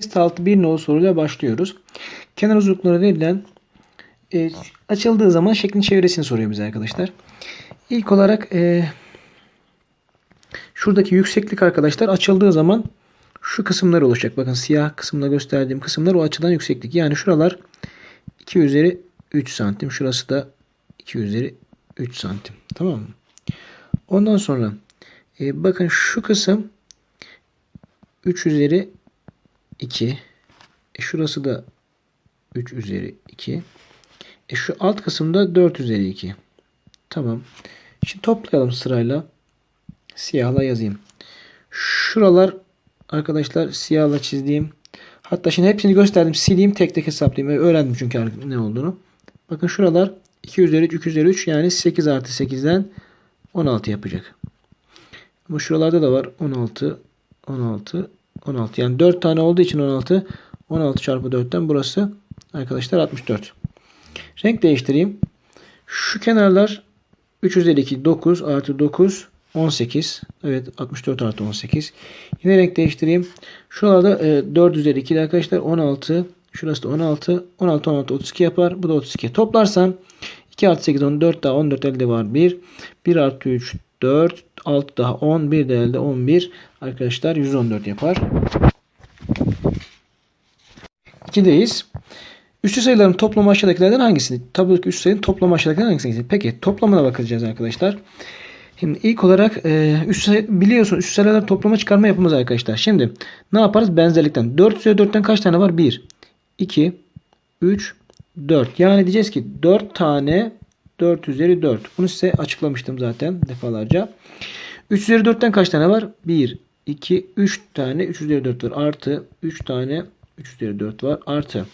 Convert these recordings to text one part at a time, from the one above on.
Test altı bir nolu soruyla başlıyoruz. Kenar uzunlukları verilen e, açıldığı zaman şeklin çevresini soruyor bize arkadaşlar. İlk olarak e, şuradaki yükseklik arkadaşlar açıldığı zaman şu kısımlar olacak. Bakın siyah kısımda gösterdiğim kısımlar o açıdan yükseklik. Yani şuralar 2 üzeri 3 santim. Şurası da 2 üzeri 3 santim. Tamam mı? Ondan sonra e, bakın şu kısım 3 üzeri 2. E şurası da 3 üzeri 2. E şu alt kısımda 4 üzeri 2. Tamam. Şimdi toplayalım sırayla. Siyahla yazayım. Şuralar arkadaşlar siyahla çizdiğim. Hatta şimdi hepsini gösterdim. Sileyim tek tek hesaplayayım. Öğrendim çünkü ne olduğunu. Bakın şuralar 2 üzeri 3, 3 üzeri 3 yani 8 artı 8'den 16 yapacak. Ama şuralarda da var 16, 16, 16. Yani 4 tane olduğu için 16. 16 çarpı 4'ten burası arkadaşlar 64. Renk değiştireyim. Şu kenarlar 3 üzeri 2 9 artı 9 18. Evet 64 artı 18. Yine renk değiştireyim. Şuralarda e, 4 üzeri 2 arkadaşlar 16. Şurası da 16. 16 16 32 yapar. Bu da 32. Toplarsam 2 artı 8 14 daha 14 elde var 1. 1 artı 3 4 6 daha 10 1 de elde 11 arkadaşlar 114 yapar. 2'deyiz. Üstü sayıların toplamı aşağıdakilerden hangisini? Tabii ki üstü sayının toplamı aşağıdakilerden hangisini? Peki toplamına bakacağız arkadaşlar. Şimdi ilk olarak e, üst sayı, biliyorsun üst sayılar toplama çıkarma yapımız arkadaşlar. Şimdi ne yaparız? Benzerlikten. 4 üzeri 4'ten kaç tane var? 1, 2, 3, 4. Yani diyeceğiz ki 4 tane 4 üzeri 4. Bunu size açıklamıştım zaten defalarca. 3 üzeri 4'ten kaç tane var? 1, 2, 3 tane 3 üzeri 4 var. Artı 3 tane 3 üzeri 4 var. Artı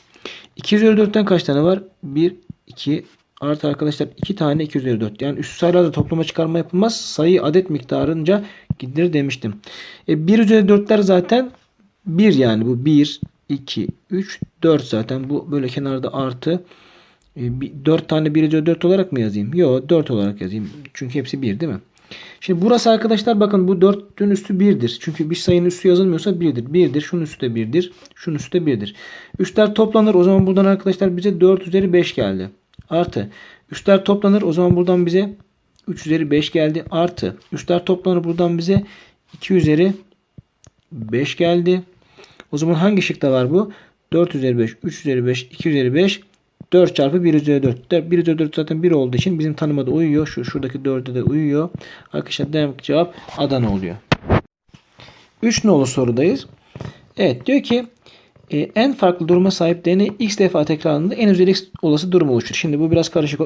2 üzeri 4'ten kaç tane var? 1, 2, artı arkadaşlar 2 tane 2 üzeri 4. Yani üst sayılarda toplama çıkarma yapılmaz. Sayı adet miktarınca gidilir demiştim. E, 1 üzeri 4'ler zaten 1 yani bu 1, 2, 3, 4 zaten. Bu böyle kenarda artı. E, bir- 4 tane 1 üzeri 4 olarak mı yazayım? Yok 4 olarak yazayım. Çünkü hepsi 1 değil mi? Şimdi burası arkadaşlar bakın bu 4'ün üstü 1'dir. Çünkü bir sayının üstü yazılmıyorsa 1'dir. 1'dir. Şunun üstü de 1'dir. Şunun üstü de 1'dir. Üstler toplanır. O zaman buradan arkadaşlar bize 4 üzeri 5 geldi. Artı. Üstler toplanır. O zaman buradan bize 3 üzeri 5 geldi. Artı. Üstler toplanır. Buradan bize 2 üzeri 5 geldi. O zaman hangi şıkta var bu? 4 üzeri 5, 3 üzeri 5, 2 üzeri 5, 4 çarpı 1 üzeri 4. 1 üzeri 4 zaten 1 olduğu için bizim tanıma da uyuyor. Şu şuradaki 4'e de uyuyor. Arkadaşlar demek cevap Adana oluyor. 3 nolu sorudayız. Evet diyor ki e, en farklı duruma sahip deney x defa tekrarında en üzeri x olası durum oluştur. Şimdi bu biraz karışık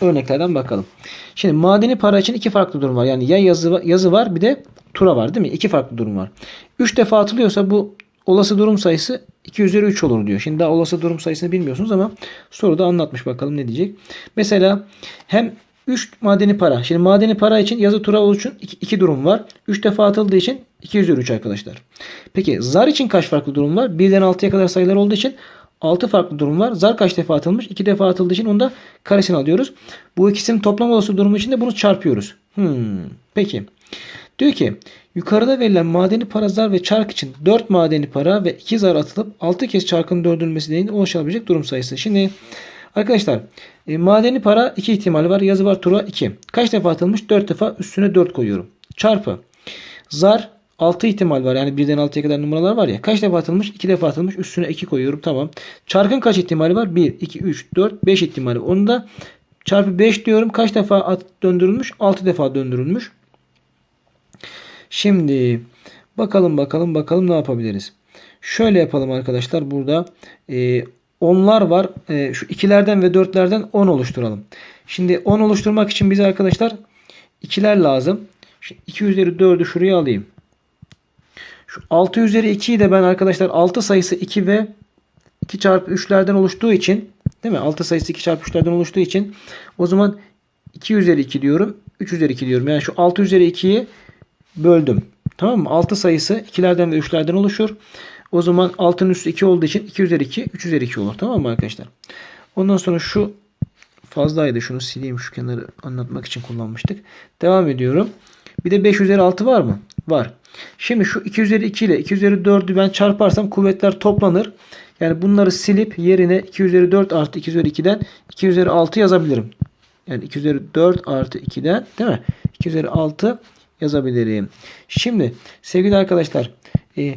örneklerden bakalım. Şimdi madeni para için iki farklı durum var. Yani ya yazı, yazı var bir de tura var değil mi? İki farklı durum var. 3 defa atılıyorsa bu olası durum sayısı 2 üzeri 3 olur diyor. Şimdi daha olası durum sayısını bilmiyorsunuz ama soruda anlatmış bakalım ne diyecek. Mesela hem 3 madeni para. Şimdi madeni para için yazı tura iki, iki durum var. 3 defa atıldığı için 2 üzeri 3 arkadaşlar. Peki zar için kaç farklı durum var? 1'den 6'ya kadar sayılar olduğu için 6 farklı durum var. Zar kaç defa atılmış? 2 defa atıldığı için onu da karesini alıyoruz. Bu ikisinin toplam olası durumu için de bunu çarpıyoruz. Hmm, peki. Diyor ki yukarıda verilen madeni para zar ve çark için 4 madeni para ve 2 zar atılıp 6 kez çarkın dördürülmesi nedeniyle oluşabilecek durum sayısı. Şimdi arkadaşlar e, madeni para 2 ihtimali var. Yazı var tura 2. Kaç defa atılmış? 4 defa üstüne 4 koyuyorum. Çarpı. Zar 6 ihtimal var. Yani 1'den 6'ya kadar numaralar var ya. Kaç defa atılmış? 2 defa atılmış. Üstüne 2 koyuyorum. Tamam. Çarkın kaç ihtimali var? 1, 2, 3, 4, 5 ihtimali. Onu da çarpı 5 diyorum. Kaç defa at döndürülmüş? 6 defa döndürülmüş. Şimdi bakalım bakalım bakalım ne yapabiliriz. Şöyle yapalım arkadaşlar. Burada e, onlar var. E, şu ikilerden ve dörtlerden 10 oluşturalım. Şimdi 10 oluşturmak için bize arkadaşlar ikiler lazım. Şimdi 2 üzeri 4'ü şuraya alayım. Şu 6 üzeri 2'yi de ben arkadaşlar 6 sayısı 2 ve 2 çarpı 3'lerden oluştuğu için değil mi? 6 sayısı 2 çarpı 3'lerden oluştuğu için o zaman 2 üzeri 2 diyorum. 3 üzeri 2 diyorum. Yani şu 6 üzeri 2'yi böldüm. Tamam mı? 6 sayısı 2'lerden ve 3'lerden oluşur. O zaman 6'nın üstü 2 olduğu için 2 üzeri 2 3 üzeri 2 olur. Tamam mı arkadaşlar? Ondan sonra şu fazlaydı. Şunu sileyim. Şu kenarı anlatmak için kullanmıştık. Devam ediyorum. Bir de 5 üzeri 6 var mı? Var. Şimdi şu 2 üzeri 2 ile 2 üzeri 4'ü ben çarparsam kuvvetler toplanır. Yani bunları silip yerine 2 üzeri 4 artı 2 üzeri 2'den 2 üzeri 6 yazabilirim. Yani 2 üzeri 4 artı 2'den değil mi? 2 üzeri 6 yazabilirim. Şimdi sevgili arkadaşlar e,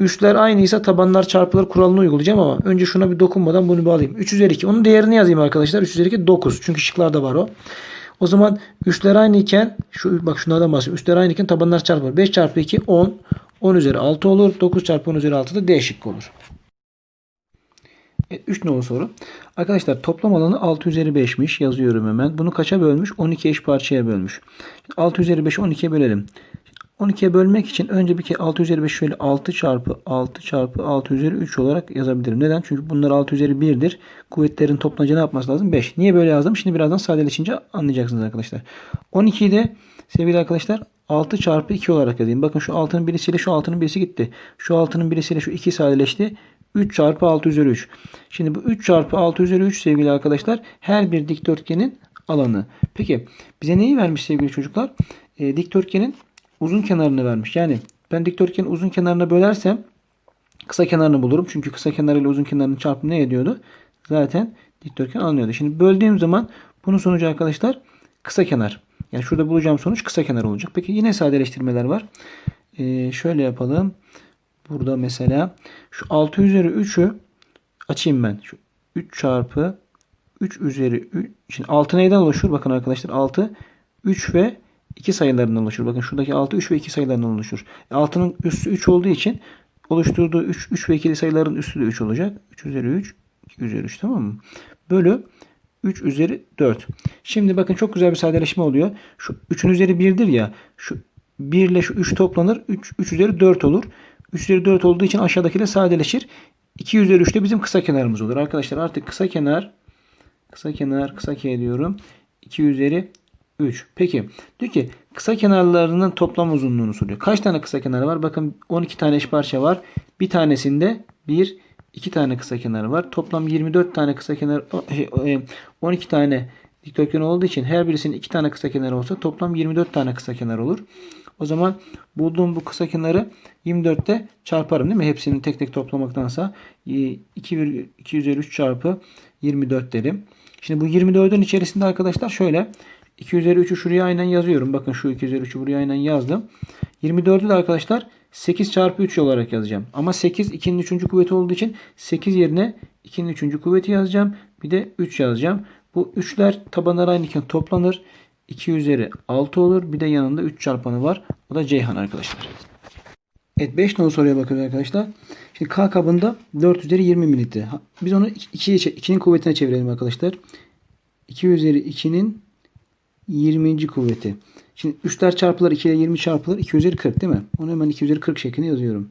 üstler aynıysa tabanlar çarpılır kuralını uygulayacağım ama önce şuna bir dokunmadan bunu bir alayım. 3 üzeri 2. Onun değerini yazayım arkadaşlar. 3 üzeri 2 9. Çünkü şıklarda var o. O zaman üstler aynıyken şu bak şunlardan bahsediyorum. Üstler aynıyken tabanlar çarpılır. 5 çarpı 2 10. 10 üzeri 6 olur. 9 çarpı 10 üzeri 6 da D şıkkı olur. Evet, 3 nolu soru. Arkadaşlar toplam alanı 6 üzeri 5'miş. Yazıyorum hemen. Bunu kaça bölmüş? 12 eş parçaya bölmüş. 6 üzeri 5'i 12'ye bölelim. 12'ye bölmek için önce bir kere 6 üzeri 5 şöyle 6 çarpı 6 çarpı 6 üzeri 3 olarak yazabilirim. Neden? Çünkü bunlar 6 üzeri 1'dir. Kuvvetlerin toplanınca ne yapması lazım? 5. Niye böyle yazdım? Şimdi birazdan sadeleşince anlayacaksınız arkadaşlar. 12'yi de sevgili arkadaşlar 6 çarpı 2 olarak yazayım. Bakın şu 6'nın birisiyle şu 6'nın birisi gitti. Şu 6'nın birisiyle şu 2 sadeleşti. 3 çarpı 6 üzeri 3. Şimdi bu 3 çarpı 6 üzeri 3 sevgili arkadaşlar her bir dikdörtgenin alanı. Peki bize neyi vermiş sevgili çocuklar? E, dikdörtgenin uzun kenarını vermiş. Yani ben dikdörtgenin uzun kenarına bölersem kısa kenarını bulurum. Çünkü kısa kenarıyla uzun kenarının çarpımı ne ediyordu? Zaten dikdörtgen alınıyordu. Şimdi böldüğüm zaman bunun sonucu arkadaşlar kısa kenar. Yani şurada bulacağım sonuç kısa kenar olacak. Peki yine sadeleştirmeler var. Ee, şöyle yapalım. Burada mesela şu 6 üzeri 3'ü açayım ben. Şu 3 çarpı 3 üzeri 3. Şimdi 6 neyden oluşur? Bakın arkadaşlar 6 3 ve 2 sayılarından oluşur. Bakın şuradaki 6 3 ve 2 sayılarından oluşur. 6'nın üssü 3 olduğu için oluşturduğu 3, 3 ve 2 sayıların üssü de 3 olacak. 3 üzeri 3, 2 üzeri 3 tamam mı? Bölü 3 üzeri 4. Şimdi bakın çok güzel bir sadeleşme oluyor. Şu 3'ün üzeri 1'dir ya. Şu 1 ile şu 3 toplanır. 3, 3 üzeri 4 olur. 3 üzeri 4 olduğu için aşağıdakiyle sadeleşir. 2 üzeri 3 de bizim kısa kenarımız olur. Arkadaşlar artık kısa kenar kısa kenar kısa k diyorum. 2 üzeri 3. Peki diyor ki kısa kenarlarının toplam uzunluğunu soruyor. Kaç tane kısa kenar var? Bakın 12 tane eş parça var. Bir tanesinde 1 2 tane kısa kenar var. Toplam 24 tane kısa kenar 12 tane dikdörtgen olduğu için her birisinin 2 tane kısa kenar olsa toplam 24 tane kısa kenar olur. O zaman bulduğum bu kısa kenarı 24'te çarparım değil mi? Hepsini tek tek toplamaktansa 2, 2 üzeri 3 çarpı 24 derim. Şimdi bu 24'ün içerisinde arkadaşlar şöyle 2 üzeri 3'ü şuraya aynen yazıyorum. Bakın şu 2 üzeri 3'ü buraya aynen yazdım. 24'ü de arkadaşlar 8 çarpı 3 olarak yazacağım. Ama 8 2'nin 3. kuvveti olduğu için 8 yerine 2'nin 3. kuvveti yazacağım. Bir de 3 yazacağım. Bu 3'ler tabanlar aynıyken toplanır. 2 üzeri 6 olur. Bir de yanında 3 çarpanı var. O da Ceyhan arkadaşlar. Evet 5 nolu soruya bakıyoruz arkadaşlar. Şimdi K kabında 4 üzeri 20 mililitre. Biz onu 2'ye 2'nin kuvvetine çevirelim arkadaşlar. 2 üzeri 2'nin 20. kuvveti. Şimdi 3'ler çarpılır 2 ile 20 çarpılır 2 üzeri 40 değil mi? Onu hemen 2 üzeri 40 şeklinde yazıyorum.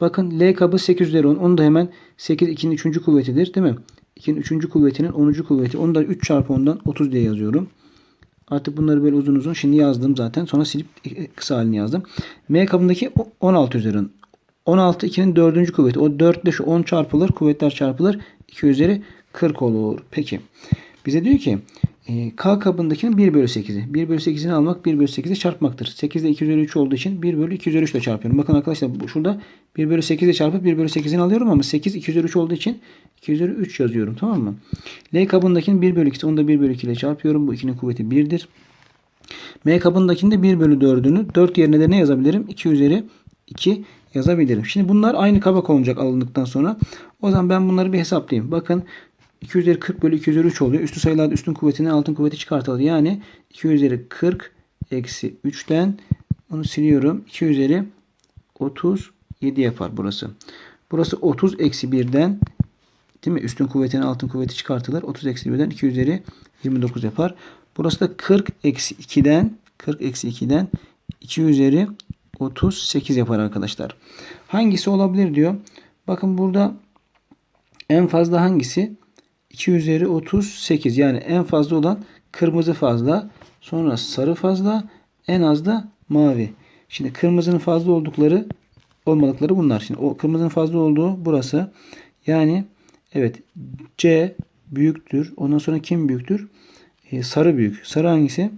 Bakın L kabı 8 üzeri 10. Onu da hemen 8 2'nin 3. kuvvetidir değil mi? 2'nin 3. kuvvetinin 10. kuvveti. Onu da 3 çarpı 10'dan 30 diye yazıyorum. Artık bunları böyle uzun uzun şimdi yazdım zaten. Sonra silip kısa halini yazdım. M kabındaki 16 üzeri 10. 16 2'nin 4. kuvveti. O 4 ile şu 10 çarpılır. Kuvvetler çarpılır. 2 üzeri 40 olur. Peki. Bize diyor ki K kabındakinin 1 bölü 8'i. 1 bölü 8'ini almak 1 bölü 8'i çarpmaktır. 8 ile 2 üzeri 3 olduğu için 1 bölü 2 üzeri 3 ile çarpıyorum. Bakın arkadaşlar şurada 1 bölü 8 ile çarpıp 1 bölü 8'ini alıyorum ama 8 2 üzeri 3 olduğu için 2 üzeri 3 yazıyorum. Tamam mı? L kabındakinin 1 bölü 2'si. Onu da 1 bölü 2 ile çarpıyorum. Bu 2'nin kuvveti 1'dir. M kabındakinde 1 bölü 4'ünü 4 yerine de ne yazabilirim? 2 üzeri 2 yazabilirim. Şimdi bunlar aynı kaba konulacak alındıktan sonra. O zaman ben bunları bir hesaplayayım. Bakın 2 üzeri 40 bölü 2 üzeri 3 oluyor. Üstü sayılarda üstün kuvvetini altın kuvveti çıkartılır. Yani 2 üzeri 40 eksi 3'ten onu siliyorum. 2 üzeri 37 yapar burası. Burası 30 eksi 1'den değil mi? Üstün kuvvetini altın kuvveti çıkartılır. 30 eksi 1'den 2 üzeri 29 yapar. Burası da 40 eksi 2'den 40 eksi 2'den 2 üzeri 38 yapar arkadaşlar. Hangisi olabilir diyor. Bakın burada en fazla hangisi? 2 üzeri 38 yani en fazla olan kırmızı fazla sonra sarı fazla en az da mavi. Şimdi kırmızının fazla oldukları olmadıkları bunlar. Şimdi o kırmızının fazla olduğu burası. Yani evet C büyüktür. Ondan sonra kim büyüktür? Ee, sarı büyük. Sarı hangisi?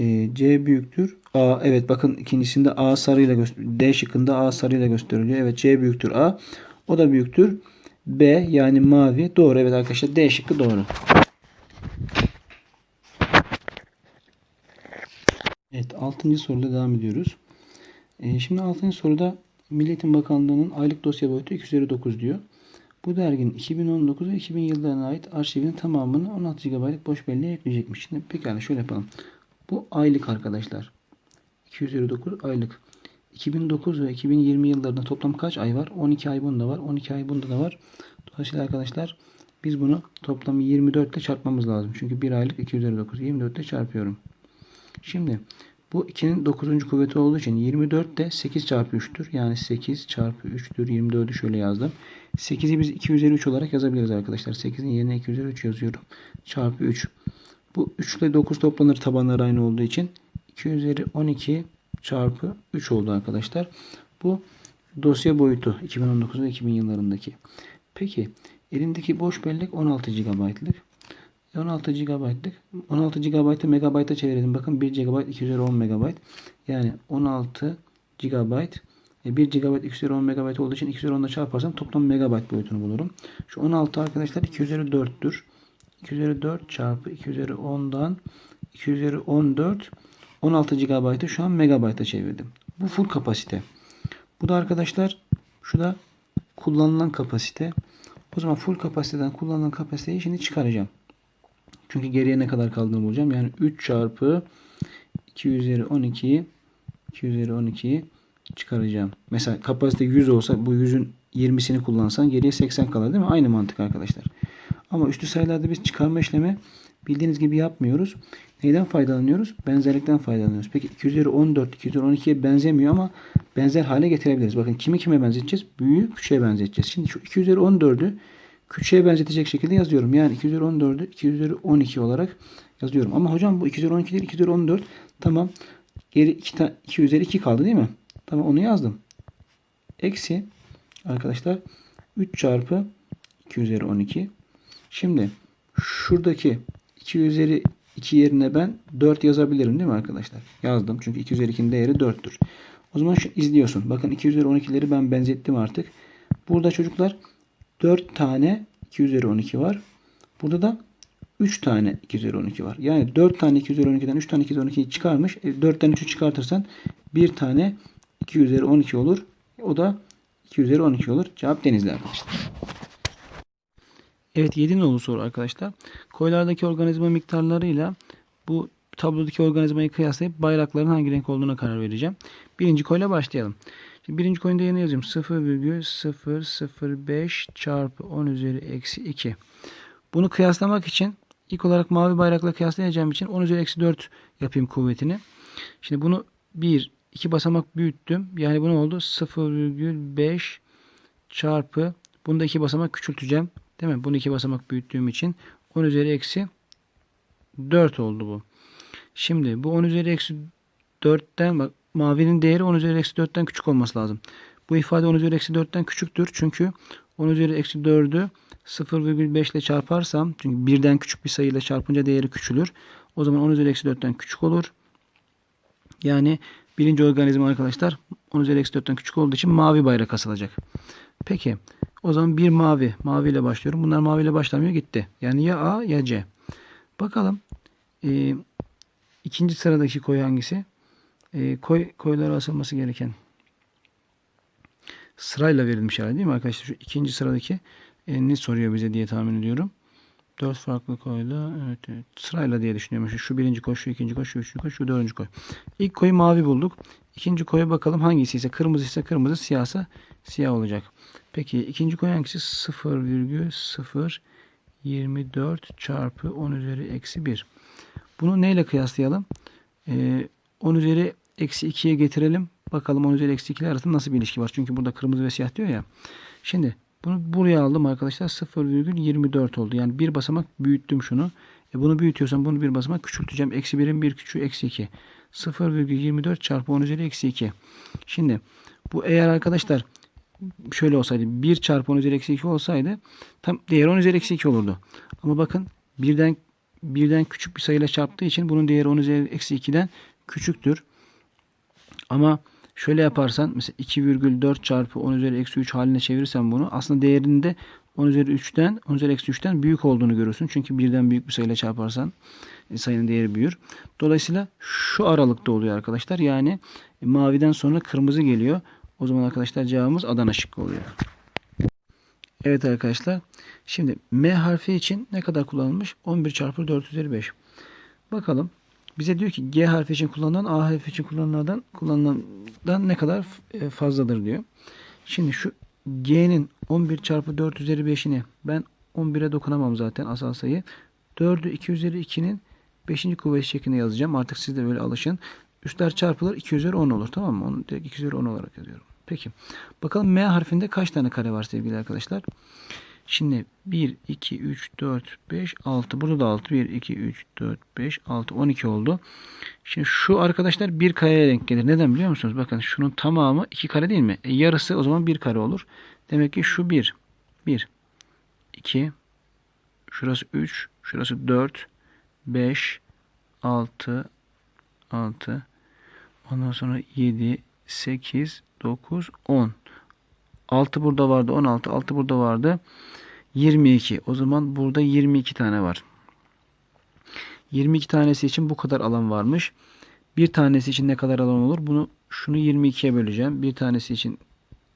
e, C büyüktür. A evet bakın ikincisinde A sarıyla D şıkkında A sarıyla gösteriliyor. Evet C büyüktür A. O da büyüktür. B yani mavi. Doğru evet arkadaşlar D şıkkı doğru. Evet 6. soruda devam ediyoruz. Ee, şimdi 6. soruda Milliyetin Bakanlığı'nın aylık dosya boyutu 209 diyor. Bu derginin 2019 ve 2000 yıllarına ait arşivinin tamamını 16 GB'lık boş belleğe ekleyecekmiş. Şimdi pekala şöyle yapalım. Bu aylık arkadaşlar. 259 aylık. 2009 ve 2020 yıllarında toplam kaç ay var? 12 ay bunda var. 12 ay bunda da var. Dolayısıyla arkadaşlar biz bunu toplam 24 ile çarpmamız lazım. Çünkü bir aylık 259. 24 ile çarpıyorum. Şimdi bu 2'nin 9. kuvveti olduğu için 24 de 8 çarpı 3'tür. Yani 8 çarpı 3'tür. 24'ü şöyle yazdım. 8'i biz 2 üzeri 3 olarak yazabiliriz arkadaşlar. 8'in yerine 2 üzeri 3 yazıyorum. Çarpı 3. Bu 3 ile 9 toplanır tabanları aynı olduğu için. 2 üzeri 12 çarpı 3 oldu arkadaşlar. Bu dosya boyutu 2019 ve 2000 yıllarındaki. Peki elindeki boş bellek 16 GB'lık. 16 GB'lık. 16 GB'ı megabayta çevirelim. Bakın 1 GB 2 üzeri 10 MB. Yani 16 GB 1 GB 2 üzeri 10 MB olduğu için 2 üzeri 10 ile çarparsam toplam megabayt boyutunu bulurum. Şu 16 arkadaşlar 2 üzeri 4'tür. 2 üzeri 4 çarpı 2 üzeri 10'dan 2 üzeri 14 16 GB'ı şu an megabayta çevirdim. Bu full kapasite. Bu da arkadaşlar şu da kullanılan kapasite. O zaman full kapasiteden kullanılan kapasiteyi şimdi çıkaracağım. Çünkü geriye ne kadar kaldığını bulacağım. Yani 3 çarpı 2 üzeri 12 2 üzeri 12'yi çıkaracağım. Mesela kapasite 100 olsa bu 100'ün 20'sini kullansan geriye 80 kalır değil mi? Aynı mantık arkadaşlar. Ama üstü sayılarda biz çıkarma işlemi bildiğiniz gibi yapmıyoruz. Neyden faydalanıyoruz? Benzerlikten faydalanıyoruz. Peki 2 üzeri 14, 2 üzeri 12'ye benzemiyor ama benzer hale getirebiliriz. Bakın kimi kime benzeteceğiz? Büyüğü küçüğe benzeteceğiz. Şimdi şu 2 üzeri 14'ü küçüğe benzetecek şekilde yazıyorum. Yani 2 üzeri 14'ü 2 üzeri 12 olarak yazıyorum. Ama hocam bu 2 üzeri 12 değil 2 üzeri 14. Tamam. Geri 2, 2 üzeri 2 kaldı değil mi? Tamam onu yazdım. Eksi arkadaşlar 3 çarpı 2 üzeri 12. Şimdi şuradaki 2 üzeri 2 yerine ben 4 yazabilirim değil mi arkadaşlar? Yazdım. Çünkü 2 üzeri 2'nin değeri 4'tür. O zaman şu izliyorsun. Bakın 2 üzeri 12'leri ben benzettim artık. Burada çocuklar 4 tane 2 üzeri 12 var. Burada da 3 tane 2 üzeri 12 var. Yani 4 tane 2 üzeri 12'den 3 tane 2 üzeri 12'yi çıkarmış. E, 4'ten 3'ü çıkartırsan 1 tane 2 üzeri 12 olur. O da 2 üzeri 12 olur. Cevap denizli arkadaşlar. Evet 7 nolu soru arkadaşlar. Koylardaki organizma miktarlarıyla bu tablodaki organizmayı kıyaslayıp bayrakların hangi renk olduğuna karar vereceğim. Birinci koyla başlayalım. Şimdi birinci koyunda yerine yazıyorum. 0,005 çarpı 10 üzeri eksi 2. Bunu kıyaslamak için ilk olarak mavi bayrakla kıyaslayacağım için 10 üzeri eksi 4 yapayım kuvvetini. Şimdi bunu 1, 2 basamak büyüttüm. Yani bu ne oldu? 0,5 çarpı bunu da 2 basamak küçülteceğim. Değil mi? Bunu 2 basamak büyüttüğüm için 10 üzeri eksi 4 oldu bu. Şimdi bu 10 üzeri eksi 4'ten bak mavinin değeri 10 üzeri eksi 4'ten küçük olması lazım. Bu ifade 10 üzeri eksi 4'ten küçüktür. Çünkü 10 üzeri eksi 4'ü 0,5 ile çarparsam çünkü birden küçük bir sayıyla çarpınca değeri küçülür. O zaman 10 üzeri eksi 4'ten küçük olur. Yani birinci organizma arkadaşlar 10 üzeri eksi 4'ten küçük olduğu için mavi bayrak asılacak. Peki o zaman bir mavi. Mavi ile başlıyorum. Bunlar mavi ile başlamıyor gitti. Yani ya A ya C. Bakalım. E, ikinci sıradaki koy hangisi? E, koy koylara asılması gereken sırayla verilmiş herhalde değil mi arkadaşlar? Şu ikinci sıradaki e, ne soruyor bize diye tahmin ediyorum. Dört farklı koyla evet, evet, sırayla diye düşünüyorum. Şu, şu birinci koy, şu ikinci koy, şu üçüncü koy, şu dördüncü koy. İlk koyu mavi bulduk. İkinci koya bakalım hangisi ise kırmızı ise kırmızı, siyahsa siyah olacak. Peki ikinci koy hangisi? 0,024 çarpı 10 üzeri eksi 1. Bunu neyle kıyaslayalım? Ee, 10 üzeri eksi 2'ye getirelim. Bakalım 10 üzeri eksi 2 arasında nasıl bir ilişki var. Çünkü burada kırmızı ve siyah diyor ya. Şimdi bunu buraya aldım arkadaşlar. 0,24 oldu. Yani bir basamak büyüttüm şunu. E bunu büyütüyorsam bunu bir basamak küçülteceğim. Eksi 1'in bir küçüğü eksi 2. 0,24 çarpı 10 üzeri eksi 2. Şimdi bu eğer arkadaşlar şöyle olsaydı 1 çarpı 10 üzeri eksi 2 olsaydı tam değer 10 üzeri eksi 2 olurdu. Ama bakın birden birden küçük bir sayıyla çarptığı için bunun değeri 10 üzeri eksi 2'den küçüktür. Ama şöyle yaparsan mesela 2,4 çarpı 10 üzeri eksi 3 haline çevirirsen bunu aslında değerinde 10 üzeri 3'ten 10 üzeri eksi 3'ten büyük olduğunu görürsün. Çünkü birden büyük bir sayıyla çarparsan e, sayının değeri büyür. Dolayısıyla şu aralıkta oluyor arkadaşlar. Yani e, maviden sonra kırmızı geliyor. O zaman arkadaşlar cevabımız Adana şıkkı oluyor. Evet arkadaşlar. Şimdi M harfi için ne kadar kullanılmış? 11 çarpı 4 üzeri 5. Bakalım. Bize diyor ki G harfi için kullanılan A harfi için kullanılandan kullanılandan ne kadar e, fazladır diyor. Şimdi şu G'nin 11 çarpı 4 üzeri 5'ini ben 11'e dokunamam zaten asal sayı. 4'ü 2 üzeri 2'nin 5. kuvvet şeklinde yazacağım. Artık siz de böyle alışın. Üstler çarpılır 2 üzeri 10 olur. Tamam mı? Onu direkt 2 üzeri 10 olarak yazıyorum. Peki. Bakalım M harfinde kaç tane kare var sevgili arkadaşlar? Şimdi 1, 2, 3, 4, 5, 6. Burada da 6. 1, 2, 3, 4, 5, 6, 12 oldu. Şimdi şu arkadaşlar bir kareye denk gelir. Neden biliyor musunuz? Bakın şunun tamamı 2 kare değil mi? E, yarısı o zaman 1 kare olur. Demek ki şu 1. 1, 2, şurası 3, şurası 4, 5, 6, 6, ondan sonra 7, 8, 9, 10. 6 burada vardı. 16. 6 burada vardı. 22. O zaman burada 22 tane var. 22 tanesi için bu kadar alan varmış. Bir tanesi için ne kadar alan olur? Bunu şunu 22'ye böleceğim. Bir tanesi için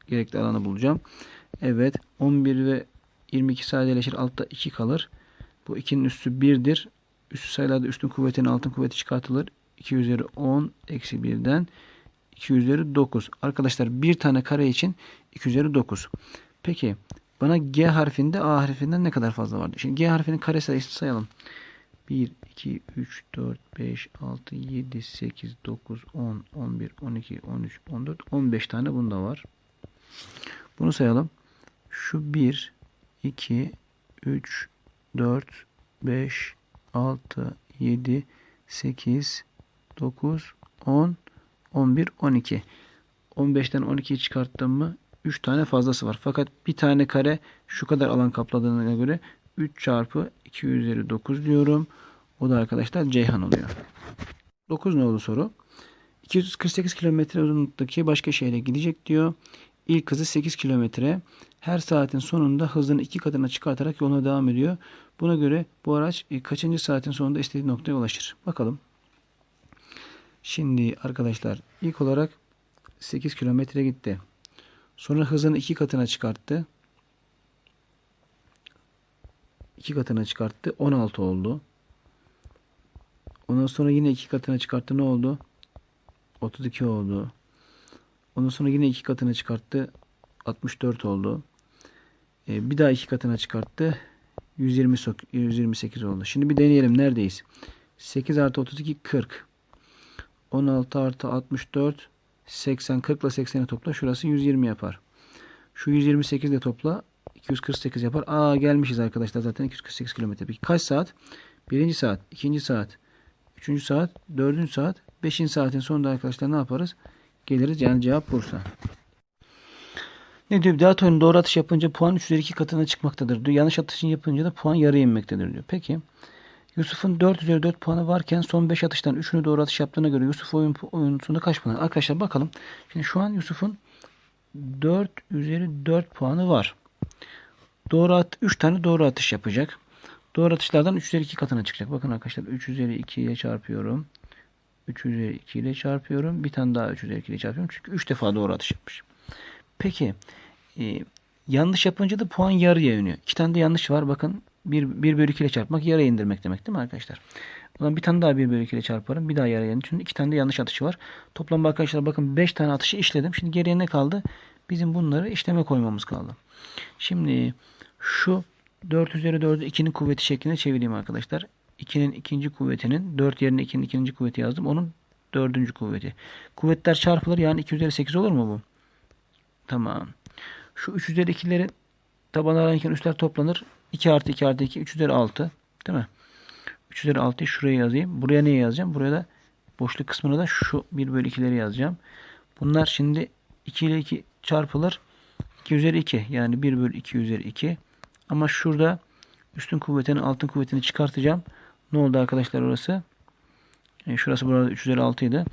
gerekli alanı bulacağım. Evet. 11 ve 22 sadeleşir. Altta 2 kalır. Bu 2'nin üstü 1'dir. Üstü sayılarda üstün kuvvetin altın kuvveti çıkartılır. 2 üzeri 10 eksi 1'den 2 üzeri 9. Arkadaşlar bir tane kare için 2 üzeri 9. Peki bana G harfinde A harfinden ne kadar fazla vardı? Şimdi G harfinin kare sayısını sayalım. 1, 2, 3, 4, 5, 6, 7, 8, 9, 10, 11, 12, 13, 14, 15 tane bunda var. Bunu sayalım. Şu 1, 2, 3, 4, 5, 6, 7, 8, 9, 10, 11, 12. 15'ten 12'yi çıkarttım mı 3 tane fazlası var. Fakat bir tane kare şu kadar alan kapladığına göre 3 çarpı 2 üzeri 9 diyorum. O da arkadaşlar Ceyhan oluyor. 9 ne oldu soru? 248 kilometre uzunluktaki başka şehre gidecek diyor. İlk hızı 8 kilometre. Her saatin sonunda hızını iki katına çıkartarak yoluna devam ediyor. Buna göre bu araç e, kaçıncı saatin sonunda istediği noktaya ulaşır? Bakalım. Şimdi arkadaşlar ilk olarak 8 kilometre gitti. Sonra hızını iki katına çıkarttı. İki katına çıkarttı. 16 oldu. Ondan sonra yine iki katına çıkarttı. Ne oldu? 32 oldu. Ondan sonra yine iki katına çıkarttı. 64 oldu. Ee, bir daha iki katına çıkarttı. 120 128 oldu. Şimdi bir deneyelim. Neredeyiz? 8 artı 32 40. 16 artı 64 80 40 ile 80'i topla. Şurası 120 yapar. Şu 128 de topla. 248 yapar. Aa gelmişiz arkadaşlar zaten 248 kilometre. Peki kaç saat? Birinci saat, ikinci saat, üçüncü saat, dördüncü saat, beşinci saatin sonunda arkadaşlar ne yaparız? Geliriz. Yani cevap Bursa. Ne diyor? Dağıtörün doğru atış yapınca puan 3 üzeri 2 katına çıkmaktadır diyor. Yanlış atışını yapınca da puan yarı inmektedir diyor. Peki. Yusuf'un 4 üzeri 4 puanı varken son 5 atıştan 3'ünü doğru atış yaptığına göre Yusuf oyun, oyununda kaç puan? Arkadaşlar bakalım. Şimdi şu an Yusuf'un 4 üzeri 4 puanı var. Doğru at 3 tane doğru atış yapacak. Doğru atışlardan 3 üzeri 2 katına çıkacak. Bakın arkadaşlar 3 üzeri 2 ile çarpıyorum. 3 üzeri 2 ile çarpıyorum. Bir tane daha 3 üzeri 2 ile çarpıyorum. Çünkü 3 defa doğru atış yapmış. Peki e, yanlış yapınca da puan yarıya iniyor. 2 tane de yanlış var. Bakın 1, 1 bölü 2 ile çarpmak yarıya indirmek demek değil mi arkadaşlar? O zaman bir tane daha 1 bölü 2 ile çarparım. Bir daha yarıya indir. Çünkü 2 tane de yanlış atışı var. Toplam arkadaşlar bakın 5 tane atışı işledim. Şimdi geriye ne kaldı? Bizim bunları işleme koymamız kaldı. Şimdi şu 4 üzeri 4'ü 2'nin kuvveti şeklinde çevireyim arkadaşlar. 2'nin ikinci kuvvetinin 4 yerine 2'nin ikinci kuvveti yazdım. Onun dördüncü kuvveti. Kuvvetler çarpılır yani 2 üzeri 8 olur mu bu? Tamam. Şu 3 üzeri 2'lerin tabanlarınken üstler toplanır. 2 artı 2 artı 2 3 üzeri 6. Değil mi? 3 üzeri 6'yı şuraya yazayım. Buraya neyi yazacağım? Buraya da boşluk kısmına da şu 1 bölü 2'leri yazacağım. Bunlar şimdi 2 ile 2 çarpılır. 2 üzeri 2 yani 1 bölü 2 üzeri 2. Ama şurada üstün kuvvetini altın kuvvetini çıkartacağım. Ne oldu arkadaşlar orası? E, şurası burada 3 üzeri 6 idi.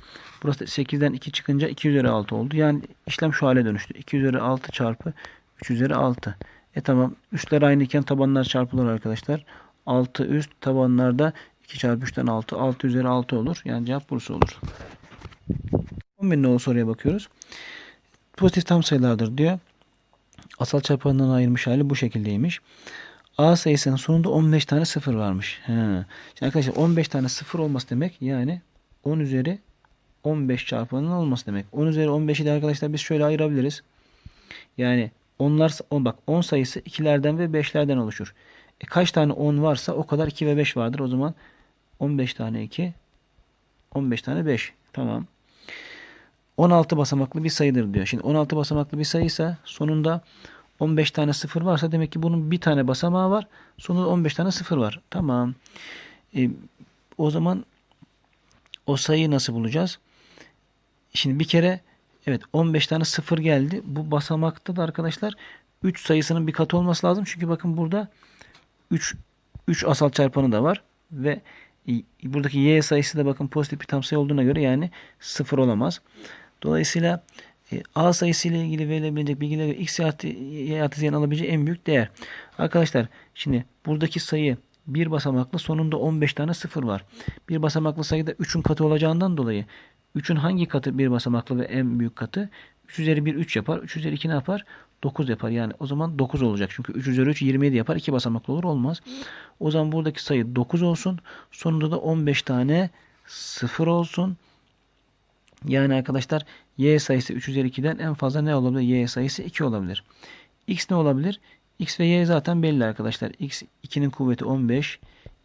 Burası 8'den 2 çıkınca 2 üzeri 6 oldu. Yani işlem şu hale dönüştü. 2 üzeri 6 çarpı 3 üzeri 6. E tamam. Üstler aynı iken tabanlar çarpılır arkadaşlar. 6 üst tabanlarda 2 çarpı 3'ten 6. 6 üzeri 6 olur. Yani cevap Bursa olur. 11 nolu soruya bakıyoruz. Pozitif tam sayılardır diyor. Asal çarpanından ayırmış hali bu şekildeymiş. A sayısının sonunda 15 tane sıfır varmış. He. Şimdi arkadaşlar 15 tane sıfır olması demek yani 10 üzeri 15 çarpanının olması demek. 10 üzeri 15'i de arkadaşlar biz şöyle ayırabiliriz. Yani onlar on bak 10 sayısı 2'lerden ve 5'lerden oluşur. E kaç tane 10 varsa o kadar 2 ve 5 vardır. O zaman 15 tane 2 15 tane 5. Tamam. 16 basamaklı bir sayıdır diyor. Şimdi 16 basamaklı bir sayıysa sonunda 15 tane sıfır varsa demek ki bunun bir tane basamağı var. Sonunda 15 tane sıfır var. Tamam. E, o zaman o sayıyı nasıl bulacağız? Şimdi bir kere evet 15 tane sıfır geldi. Bu basamakta da arkadaşlar 3 sayısının bir katı olması lazım. Çünkü bakın burada 3 3 asal çarpanı da var ve buradaki y sayısı da bakın pozitif bir tam sayı olduğuna göre yani sıfır olamaz. Dolayısıyla e, A sayısı ile ilgili verilebilecek bilgiler x artı y alabileceği en büyük değer. Arkadaşlar şimdi buradaki sayı bir basamaklı sonunda 15 tane sıfır var. Bir basamaklı sayıda 3'ün katı olacağından dolayı 3'ün hangi katı bir basamaklı ve en büyük katı? 3 üzeri 1 3 yapar. 3 üzeri 2 ne yapar? 9 yapar. Yani o zaman 9 olacak. Çünkü 3 üzeri 3 27 yapar. 2 basamaklı olur. Olmaz. O zaman buradaki sayı 9 olsun. Sonunda da 15 tane sıfır olsun. Yani arkadaşlar y sayısı 3 üzeri 2'den en fazla ne olabilir? y sayısı 2 olabilir. x ne olabilir? x ve y zaten belli arkadaşlar. x 2'nin kuvveti 15.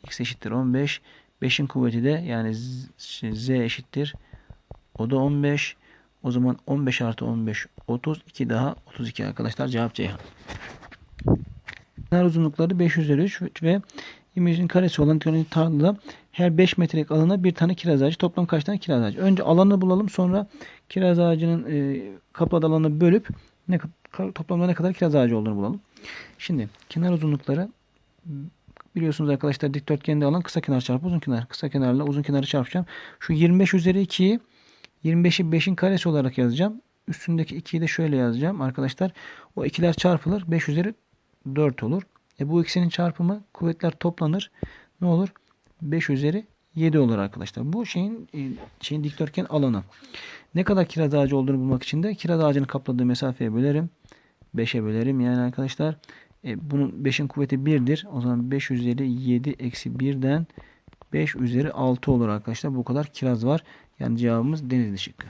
x eşittir 15. 5'in kuvveti de yani z, z eşittir. O da 15. O zaman 15 artı 15 32 daha 32 arkadaşlar. Cevap Ceyhan. Kenar uzunlukları 5 üzeri 3 ve 23'ün karesi olan tarlada her 5 metrelik alana bir tane kiraz ağacı. Toplam kaç tane kiraz ağacı? Önce alanı bulalım. Sonra kiraz ağacının e, kapladığı alanı bölüp ne, toplamda ne kadar kiraz ağacı olduğunu bulalım. Şimdi kenar uzunlukları biliyorsunuz arkadaşlar dikdörtgende alan kısa kenar çarpı uzun kenar. Kısa kenarla uzun kenarı çarpacağım. Şu 25 üzeri 2'yi 25'i 5'in karesi olarak yazacağım. Üstündeki 2'yi de şöyle yazacağım arkadaşlar. O ikiler çarpılır. 5 üzeri 4 olur. E bu ikisinin çarpımı kuvvetler toplanır. Ne olur? 5 üzeri 7 olur arkadaşlar. Bu şeyin e, şeyin dikdörtgen alanı. Ne kadar kiraz ağacı olduğunu bulmak için de kiraz ağacını kapladığı mesafeye bölerim. 5'e bölerim. Yani arkadaşlar e, bunun 5'in kuvveti 1'dir. O zaman 5 üzeri 7 eksi 1'den 5 üzeri 6 olur arkadaşlar. Bu kadar kiraz var. Yani cevabımız Denizli şıkkı.